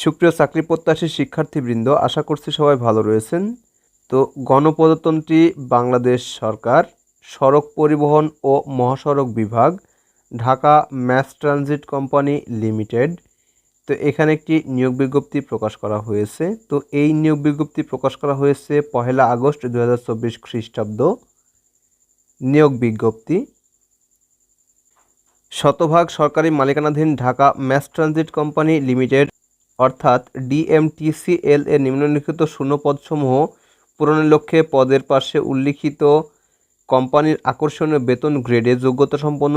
সুপ্রিয় চাকরি প্রত্যাশী শিক্ষার্থীবৃন্দ, আশা করছি সবাই ভালো রয়েছেন। তো গণপ্রজাতন্ত্রী বাংলাদেশ সরকার, সড়ক পরিবহন ও মহাসড়ক বিভাগ, Dhaka mass transit company limited. তো এখানে একটি নিয়োগ বিজ্ঞপ্তি প্রকাশ করা হয়েছে। তো এই নিয়োগ বিজ্ঞপ্তি প্রকাশ করা হয়েছে পহেলা আগস্ট দু হাজার চব্বিশ খ্রিস্টাব্দ। নিয়োগ বিজ্ঞপ্তি। শতভাগ সরকারি মালিকানাধীন Dhaka mass transit company limited অর্থাৎ ডিএমটিসিএল এর নিম্নলিখিত শূন্যপদসমূহ পূরণের লক্ষ্যে পদের পাশে উল্লিখিত কোম্পানির আকর্ষণীয় বেতন গ্রেডে যোগ্যতা সম্পন্ন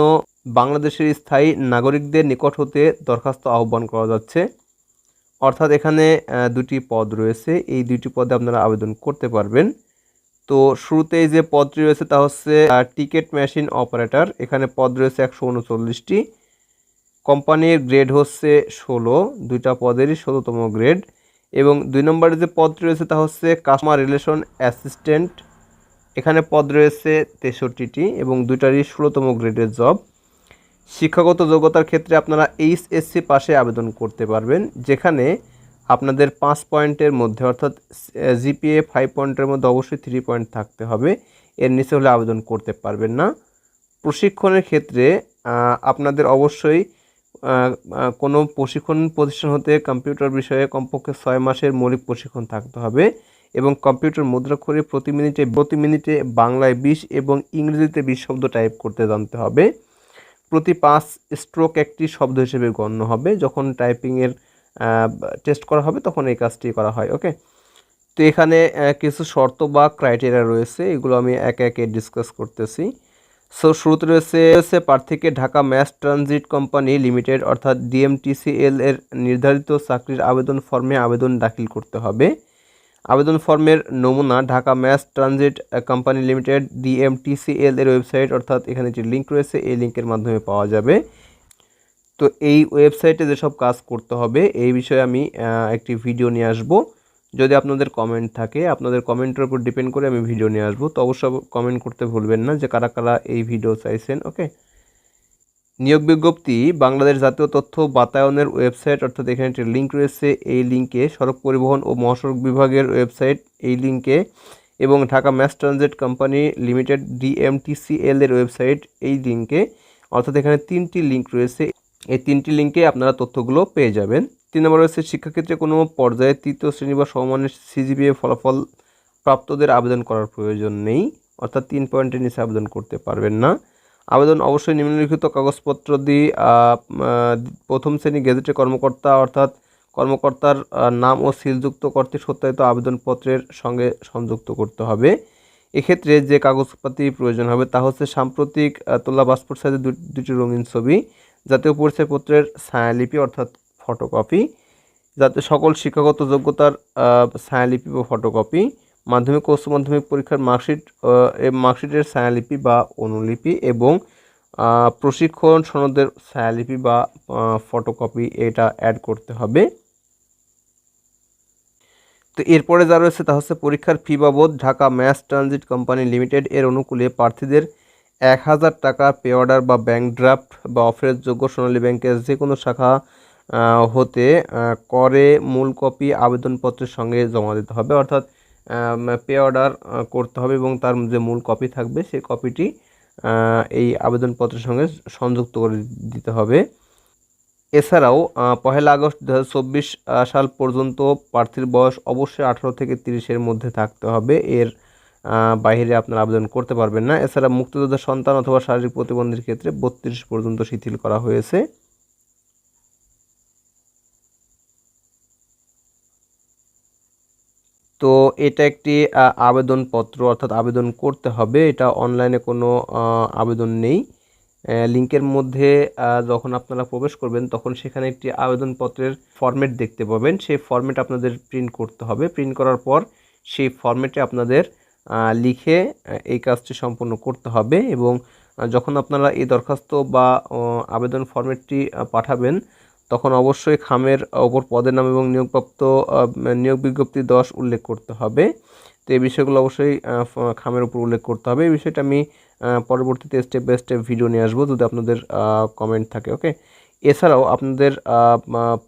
বাংলাদেশের স্থায়ী নাগরিকদের নিকট হতে দরখাস্ত আহ্বান করা যাচ্ছে। অর্থাৎ এখানে দুটি পদ রয়েছে। এই দুটি পদে আপনারা আবেদন করতে পারবেন। তো শুরুতেই যে পদটি রয়েছে তা হচ্ছে টিকিট মেশিন অপারেটর। এখানে পদ রয়েছে একশো উনচল্লিশটি। কোম্পানির গ্রেড হচ্ছে ষোলো, দুইটা পদেরই ষোলোতম গ্রেড। এবং দুই নম্বরে যে পদ রয়েছে তা হচ্ছে কাস্টমার রিলেশন অ্যাসিস্ট্যান্ট এখানে পদ রয়েছে তেষট্টিটি এবং দুইটারই ষোলোতম গ্রেডের জব শিক্ষাগত যোগ্যতার ক্ষেত্রে আপনারা এইচএসসি পাশে আবেদন করতে পারবেন, যেখানে আপনাদের পাঁচ পয়েন্টের মধ্যে, অর্থাৎ জিপিএ ফাইভ পয়েন্টের মধ্যে অবশ্যই থ্রি পয়েন্ট থাকতে হবে। এর নিচে হলে আবেদন করতে পারবেন না। প্রশিক্ষণের ক্ষেত্রে আপনাদের অবশ্যই কোনো প্রশিক্ষণ প্রতিষ্ঠান হতে কম্পিউটার বিষয়ে কমপক্ষে ছয় মাসের মৌলিক প্রশিক্ষণ থাকতে হবে এবং কম্পিউটার মুদ্রাক্ষরে প্রতি মিনিটে প্রতি মিনিটে বাংলায় বিশ এবং ইংরেজিতে বিশ শব্দ টাইপ করতে জানতে হবে। প্রতি পাঁচ স্ট্রোক একটি শব্দ হিসেবে গণ্য হবে। যখন টাইপিংয়ের টেস্ট করা হবে তখন এই কাজটি করা হয়, ওকে? তো এখানে কিছু শর্ত বা ক্রাইটেরিয়া রয়েছে। এগুলো আমি একে একে ডিসকাস করতেছি। সো শুরুতে রয়েছে রয়েছে প্রার্থীকে Dhaka mass transit company limited, অর্থাৎ ডিএমটিসিএল এর নির্ধারিত চাকরির আবেদন ফর্মে আবেদন দাখিল করতে হবে। আবেদন ফর্মের নমুনা Dhaka mass transit company limited, DMTCL এর ওয়েবসাইট, অর্থাৎ এখানে যে লিঙ্ক রয়েছে, এই লিঙ্কের মাধ্যমে পাওয়া যাবে। তো এই ওয়েবসাইটে যেসব কাজ করতে হবে, এই বিষয়ে আমি একটি ভিডিও নিয়ে আসব। যদি আপনাদের কমেন্ট থাকে, আপনাদের কমেন্টের উপর ডিপেন্ড করে আমি ভিডিও নিয়ে আসব। তো অবশ্যই কমেন্ট করতে ভুলবেন না যে কারা কারা এই ভিডিও চাইছেন ওকে নিয়োগ বিজ্ঞপ্তি, বাংলাদেশ জাতীয় তথ্য বাতায়নের ওয়েবসাইট অর্থাৎ এখানে একটি লিঙ্ক রয়েছে, এই লিঙ্কে সড়ক পরিবহন ও মহাসড়ক বিভাগের ওয়েবসাইট এই লিঙ্কে এবং Dhaka mass transit company limited DMTCL এর ওয়েবসাইট এই লিঙ্কে অর্থাৎ এখানে তিনটি লিঙ্ক রয়েছে। এই তিনটি লিঙ্কে আপনারা তথ্যগুলো পেয়ে যাবেন। তিন নম্বর রয়েছে, শিক্ষাক্ষেত্রে কোনো পর্যায়ে তৃতীয় শ্রেণি বা সমমানের সিজিপিএ ফলাফল প্রাপ্তদের আবেদন করার প্রয়োজন নেই, অর্থাৎ তিন পয়েন্টের নিচে আবেদন করতে পারবেন না। আবেদন অবশ্যই নিম্নলিখিত কাগজপত্র দিয়ে প্রথম শ্রেণি গেজেটের কর্মকর্তা, অর্থাৎ কর্মকর্তার নাম ও সিলযুক্ত কর্তৃক সত্যায়িত আবেদনপত্রের সঙ্গে সংযুক্ত করতে হবে। এক্ষেত্রে যে কাগজপাতি প্রয়োজন হবে তা হচ্ছে সাম্প্রতিক তোলা পাসপোর্ট সাইজের দুটি রঙিন ছবি, জাতীয় পরিচয়পত্রের ছায়ালিপি, অর্থাৎ ফটোকপি যাতে সকল শিক্ষাগত যোগ্যতার ছায়ালিপি বা ফটোকপি মাধ্যমিক ও উচ্চ মাধ্যমিক পরীক্ষার মার্কশিট মার্কশিটের ছায়ালিপি বা অনুলিপি এবং প্রশিক্ষণ সনদের ছায়ালিপি বা ফটোকপি এটা অ্যাড করতে হবে। তো এরপরে যা রয়েছে তা হচ্ছে পরীক্ষার ফি বাবদ Dhaka mass transit company limited এর অনুকূলে প্রার্থীদের এক হাজার টাকা পে অর্ডার বা ব্যাংক ড্রাফট বা অফারের যোগ্য সোনালী ব্যাংকের যে কোনো শাখা হতে করে মূল কপি আবেদনপত্রের সঙ্গে জমা দিতে হবে। অর্থাৎ পে অর্ডার করতে হবে এবং তার যে মূল কপি থাকবে সেই কপিটি এই আবেদনপত্রের সঙ্গে সংযুক্ত করে দিতে হবে। এছাড়াও পহেলা আগস্ট দু হাজার চব্বিশ সাল পর্যন্ত প্রার্থীর বয়স অবশ্যই আঠারো থেকে তিরিশের মধ্যে থাকতে হবে। এর বাইরে আপনারা আবেদন করতে পারবেন না। এছাড়া মুক্তিযোদ্ধার সন্তান অথবা শারীরিক প্রতিবন্ধীর ক্ষেত্রে বত্রিশ পর্যন্ত শিথিল করা হয়েছে। তো এটা একটি আবেদনপত্র অর্থাৎ আবেদন করতে হবে। এটা অনলাইনে কোনো আবেদন নেই। লিঙ্কের মধ্যে যখন আপনারা প্রবেশ করবেন, তখন সেখানে একটি আবেদনপত্রের ফরম্যাট দেখতে পাবেন। সেই ফরম্যাট আপনাদের প্রিন্ট করতে হবে। প্রিন্ট করার পর সেই ফরম্যাটে আপনাদের লিখে এই কাজটি সম্পূর্ণ করতে হবে এবং যখন আপনারা এই দরখাস্ত বা আবেদন ফরম্যাটটি পাঠাবেন তখন অবশ্যই খামের ওপর পদের নাম এবং নিয়োগপ্রাপ্ত নিয়োগ বিজ্ঞপ্তি দশ উল্লেখ করতে হবে। তো এই বিষয়গুলো অবশ্যই খামের উপর উল্লেখ করতে হবে। এই বিষয়টা আমি পরবর্তীতে স্টেপ বাই স্টেপ ভিডিও নিয়ে আসব যদি আপনাদের কমেন্ট থাকে ওকে এছাড়াও আপনাদের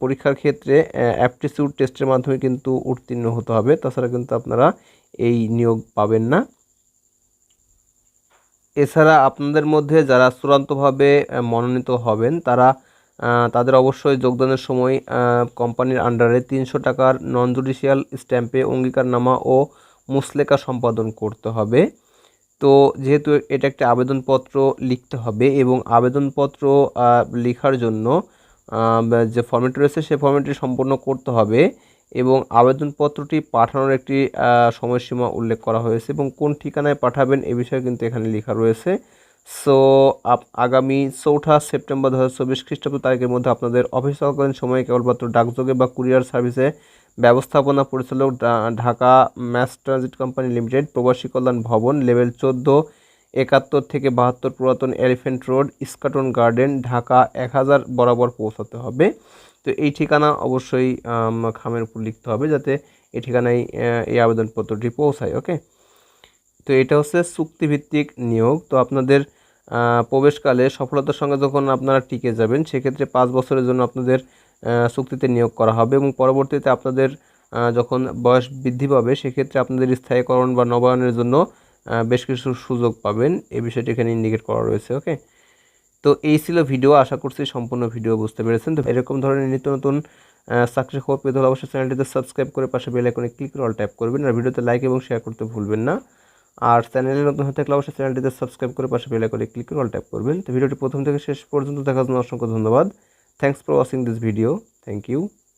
পরীক্ষার ক্ষেত্রে অ্যাপটিটিউড টেস্টের মাধ্যমে কিন্তু উত্তীর্ণ হতে হবে। তাছাড়া কিন্তু আপনারা এই নিয়োগ পাবেন না। এছাড়া আপনাদের মধ্যে যারা চূড়ান্তভাবে মনোনীত হবেন, তারা তাদের অবশ্যই যোগদানের সময় কোম্পানির আন্ডারে তিনশো টাকার নন জুডিশিয়াল স্ট্যাম্পে অঙ্গীকারনামা ও মুসলেকা সম্পাদন করতে হবে। তো যেহেতু এটা একটা আবেদনপত্র লিখতে হবে এবং আবেদনপত্র লেখার জন্য যে ফর্মেট রয়েছে সে ফর্মেটটি সম্পূর্ণ করতে হবে এবং আবেদনপত্রটি পাঠানোর একটি সময়সীমা উল্লেখ করা হয়েছে এবং কোন ঠিকানায় পাঠাবেন এ বিষয়ে কিন্তু এখানে লেখা রয়েছে। সো আগামী চৌঠা সেপ্টেম্বর দু হাজার চব্বিশ খ্রিস্টাব্দ তারিখের মধ্যে আপনাদের অফিস চলাকালীন সময়ে কেবলমাত্র ডাকযোগে বা কুরিয়ার সার্ভিসে ব্যবস্থাপনা পরিচালক Dhaka mass transit company limited, প্রবাসী কল্যাণ ভবন, লেভেল চোদ্দ, একাত্তর থেকে বাহাত্তর পুরাতন elephant road Eskaton garden, Dhaka এক হাজার বরাবর পৌঁছাতে হবে। তো এই ঠিকানা অবশ্যই খামের উপর লিখতে হবে যাতে এই ঠিকানায় এই আবেদনপত্রটি পৌঁছায়, ওকে? তো এটা হচ্ছে চুক্তিভিত্তিক নিয়োগ। তো আপনাদের প্রবেশকালে সফলতার সঙ্গে যখন আপনারা টিকে যাবেন, সেক্ষেত্রে পাঁচ বছরের জন্য আপনাদের চুক্তিতে নিয়োগ করা হবে এবং পরবর্তীতে আপনাদের যখন বয়স বৃদ্ধি পাবে, সেক্ষেত্রে আপনাদের স্থায়ীকরণ বা নবায়নের জন্য বেশ কিছু সুযোগ পাবেন। এই বিষয়টি এখানে ইন্ডিকেট করা রয়েছে, ওকে? তো এই ছিল ভিডিও। আশা করছি সম্পূর্ণ ভিডিও বুঝতে পেরেছেন। তো এরকম ধরনের নিত্য নতুন চাকরি খবর পেতে হলে অবশ্যই চ্যানেলটিতে সাবস্ক্রাইব করে পাশে বেল আইকনে ক্লিক করে অল ট্যাপ করবেন। আর ভিডিওতে লাইক এবং শেয়ার করতে ভুলবেন না। আর চ্যানেলে নতুন হয়ে থাকলে অবশ্যই চ্যানেলটিতে সাবস্ক্রাইব করে পাশে বেল করে ক্লিক করে অল ট্যাপ করবেন। তো ভিডিওটি প্রথম থেকে শেষ পর্যন্ত দেখার জন্য অসংখ্য ধন্যবাদ। Thanks for watching this video thank you